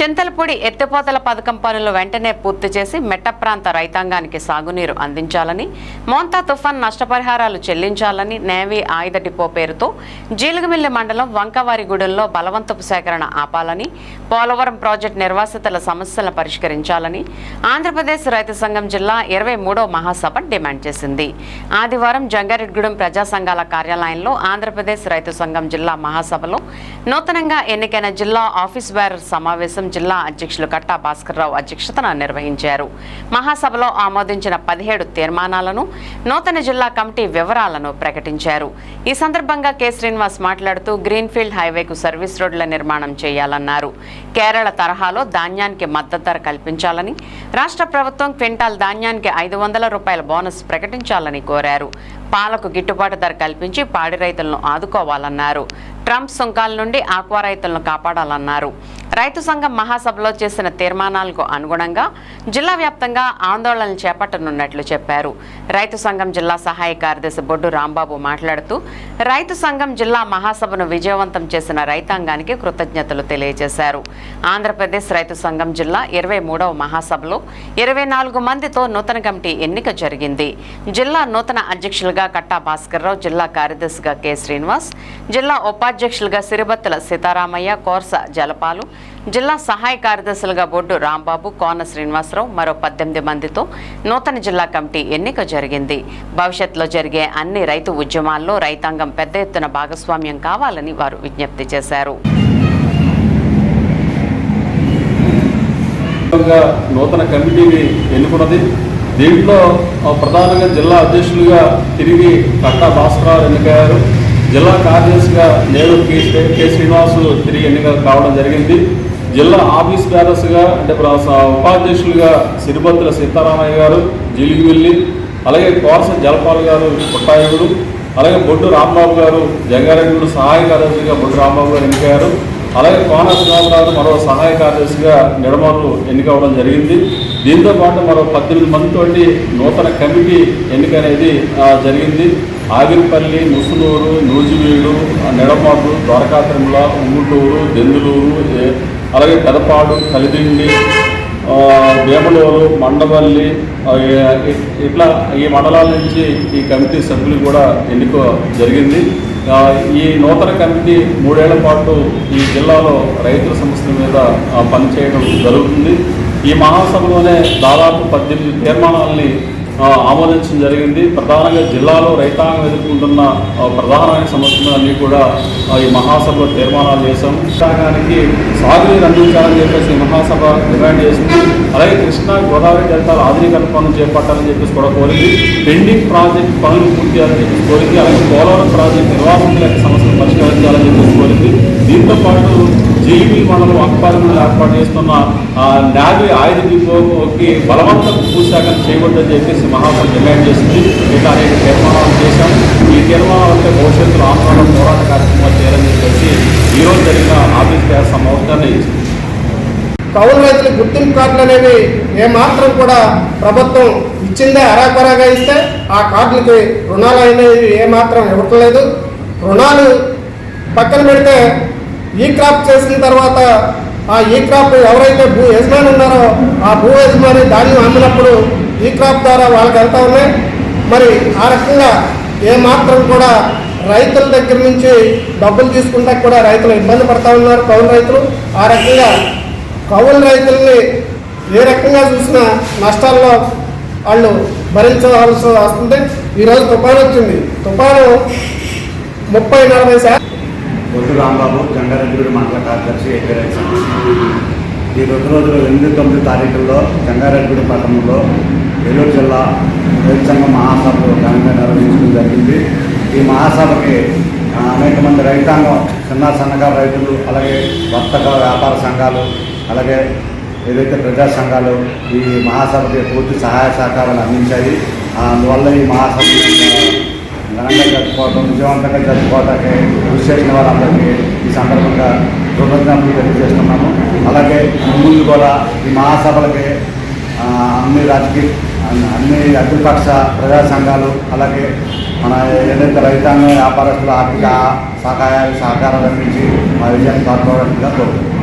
చింతలపూడి ఎత్తిపోతల పథకం పనులు వెంటనే పూర్తి చేసి మెట్ట ప్రాంత రైతాంగానికి సాగునీరు అందించాలని మోంతా తుఫాన్ నష్టపరిహారాలు చెల్లించాలని నేవీ ఆయుధ డిపో పేరుతో జీలుగుమిల్లి మండలం వంకవారిగూడెంలో బలవంతపు సేకరణ ఆపాలని పోలవరం ప్రాజెక్టు నిర్వాసితుల సమస్యలను పరిష్కరించాలని ఆంధ్రప్రదేశ్ రైతు సంఘం జిల్లా ఇరవై మూడో మహాసభ డిమాండ్ చేసింది. ఆదివారం జంగారెడ్గూడెం ప్రజా సంఘాల కార్యాలయంలో ఆంధ్రప్రదేశ్ రైతు సంఘం జిల్లా మహాసభలో నూతనంగా ఎన్నికైన జిల్లా ఆఫీస్ బేరర్ సమావేశం జిల్లా అధ్యక్షులు కట్టా భాస్కర్రావు అధ్యక్షతన నిర్వహించారు. మహాసభలో ఆమోదించిన పదిహేడు తీర్మానాలను నూతన జిల్లా కమిటీ వివరాలను ప్రకటించారు. ఈ సందర్భంగా కె. శ్రీనివాస్ మాట్లాడుతూ గ్రీన్ఫీల్డ్ హైవేకు సర్వీస్ రోడ్ల నిర్మాణం చేయాలన్నారు. కేరళ తరహాలో ధాన్యానికి మద్దతు ధర కల్పించాలని రాష్ట్ర ప్రభుత్వం క్వింటాల్ ధాన్యానికి ఐదు వందల రూపాయల బోనస్ ప్రకటించాలని కోరారు. పాలకు గిట్టుబాటు ధర కల్పించి పాడి రైతులను ఆదుకోవాలన్నారు. ట్రంప్ సుంకాల నుండి ఆక్వా రైతులను కాపాడాలన్నారు. రైతు సంఘం మహాసభలో చేసిన తీర్మానాలకు అనుగుణంగా జిల్లా వ్యాప్తంగా ఆందోళనలు చేపట్టనున్నట్లు చెప్పారు. రైతు సంఘం జిల్లా సహాయ కార్యదర్శి బొడ్డు రాంబాబు మాట్లాడుతూ రైతు సంఘం జిల్లా మహాసభను విజయవంతం చేసిన రైతాంగానికి కృతజ్ఞతలు తెలియజేశారు. ఆంధ్రప్రదేశ్ రైతు సంఘం జిల్లా ఇరవై మూడవ మహాసభలో ఇరవై నాలుగు మందితో నూతన కమిటీ ఎన్నిక జరిగింది. జిల్లా నూతన అధ్యక్షులుగా కట్టా భాస్కర్రావు జిల్లా కార్యదర్శిగా కె. శ్రీనివాస్ జిల్లా ఉపాధ్యక్షులుగా సిరిబత్తుల సీతారామయ్య కోర్స జలపాలు జిల్లా సహాయ కార్యదర్శులుగా బోర్డు రాంబాబు కోన శ్రీనివాసరావు మరో పద్దెనిమిది మందితో నూతన జిల్లా కమిటీ ఎన్నిక జరిగింది. భవిష్యత్తులో జరిగే అన్ని రైతు ఉద్యమాల్లో రైతాంగం పెద్ద ఎత్తున భాగస్వామ్యం కావాలని వారు విజ్ఞప్తి చేశారు. నూతన కమిటీని ఎన్నుకున్నది. దీంట్లో ప్రధానంగా జిల్లా అధ్యక్షులుగా తిరిగి కట్టా భాస్కరరావు ఎన్నికయ్యారు. జిల్లా కార్యదర్శిగా నేను కె కె శ్రీనివాసు తిరిగి ఎన్నిక కావడం జరిగింది. జిల్లా ఆఫీస్ బ్యారర్స్గా అంటే ప్ర- ఉపాధ్యక్షులుగా సిరిబత్తుల సీతారామయ్య గారు జిలిగివెల్లి అలాగే కోరస జలపాల్ గారు పుట్టాయుడు అలాగే బొడ్డు రాంబాబు గారు జంగారెడ్డి సహాయ కార్యదర్శిగా బొడ్డు రాంబాబు గారు ఎన్నికయ్యారు. అలాగే కోన శ్రీనివాసరావు మరో సహాయ కార్యదర్శిగా నిడమలు ఎన్నికవడం జరిగింది. దీంతో పాటు మరో పద్దెనిమిది మందితోటి నూతన కమిటీ ఎన్నిక అనేది జరిగింది. ఆగిరిపల్లి ముసునూరు నూజివీడు నిడమర్రు ద్వారకా ఉంగుటూరు దెందులూరు అలాగే పెదపాడు కలిదిండి వేమలూరు మండవల్లి ఇట్లా ఈ మండలాల నుంచి ఈ కమిటీ సభ్యులు కూడా ఎన్నిక జరిగింది. ఈ నూతన కమిటీ మూడేళ్ళ పాటు ఈ జిల్లాలో రైతుల సమస్యల మీద పనిచేయడం జరుగుతుంది. ఈ మహాసభలోనే దాదాపు పద్దెనిమిది తీర్మానాల్ని ఆమోదించడం జరిగింది. ప్రధానంగా జిల్లాలో రైతాంగం ఎదుర్కొంటున్న ఆ, ప్రధానమైన సమస్యలన్నీ కూడా ఈ మహాసభలో తీర్మానాలు చేశాం. రైతాంగానికి సాగునీరు అందించాలని చెప్పేసి మహాసభ డిమాండ్ చేసింది. అలాగే కృష్ణా గోదావరి డెల్టాల ఆధునీకరణ పనులు చేపట్టాలని చెప్పేసి కూడా కోరింది. పెండింగ్ ప్రాజెక్ట్ పనులు పూర్తి చేయాలని చెప్పేసి కోరింది. అలాగే పోలవరం ప్రాజెక్ట్ నిర్వాహకుల సమస్యలు పరిష్కరించాలని చెప్పేసి కోరింది. దీంతో పాటు జీబీ మండలం అక్పారంలో ఏర్పాటు చేస్తున్న ఆ, ఆయుధ డిపోకి బలవంత భూసాగం చేయకూడదని చెప్పేసి మహాసభ డిమాండ్ చేసింది ఇక అనేక తీర్మానాలు చేశాం. ఈ తీర్మానాలు అంటే భవిష్యత్తులో ఆందోళన పోరాట కార్యక్రమాలు చేయాలని చెప్పేసి ఈరోజు జరిగిన ఆఫీస్ పేరు సమావేశాన్ని కౌలు రైతుల గుర్తింపు కార్డులు అనేవి ఏమాత్రం కూడా ప్రభుత్వం ఇచ్చిందే అరాకొరాగా ఇస్తే ఆ కార్డులకి రుణాలు అనేవి ఏమాత్రం ఇవ్వట్లేదు. రుణాలు పక్కన పెడితే ఈ క్రాప్ చేసిన తర్వాత ఆ ఈ క్రాప్ ఎవరైతే భూ యజమాని ఉన్నారో ఆ భూ యజమాని ధాన్యం అమ్మినప్పుడు ఈ క్రాప్ ద్వారా వాళ్ళకి వెళ్తా ఉన్నాయి. మరి ఆ రకంగా ఏమాత్రం కూడా రైతుల దగ్గర నుంచి డబ్బులు తీసుకుంటా కూడా రైతులు ఇబ్బంది పడతా ఉన్నారు. కౌలు రైతులు ఆ రకంగా కౌలు రైతుల్ని ఏ రకంగా చూసినా నష్టాల్లో వాళ్ళు భరించవలసి వస్తుంది ఈరోజు తుఫాను వచ్చింది. తుఫాను ముప్పై నలభై శాతం బొద్దు రాంబాబు జంగారెడ్డి మండల కార్యదర్శి ఏపీరైట్ ఈ రెండు రోజులు ఎనిమిది తొమ్మిది తారీఖుల్లో జంగారెడ్డి పట్టణంలో ఏలూరు జిల్లా రైతు మహాసభ మహాసభలు ఘనంగా నిర్వహించడం జరిగింది. ఈ మహాసభకి అనేక మంది రైతాంగం చిన్న సన్నకారు రైతులు అలాగే వర్తక వ్యాపార సంఘాలు అలాగే ఏదైతే ప్రజా సంఘాలు ఈ మహాసభకి పూర్తి సహాయ సహకారాలు అందించాయి. అందువల్ల ఈ మహాసభ ఘనంగా జరుపుకోవటం విజయవంతంగా జరుపుకోవడానికి కృషి చేసిన వారందరికీ ఈ సందర్భంగా కృతజ్ఞతలు తెలియజేస్తున్నాము. అలాగే ముందు కూడా ఈ మహాసభలకి అన్ని రాజకీయ అన్ని- అన్ని అఖిలపక్ష ప్రజా సంఘాలు అలాగే మన ఏదైతే రైతాంగ వ్యాపారస్తుల ఆర్థిక సహాయాలు సహకారాలు అందించి మా విజయాన్ని కాపాడాలని కోరుతున్నాం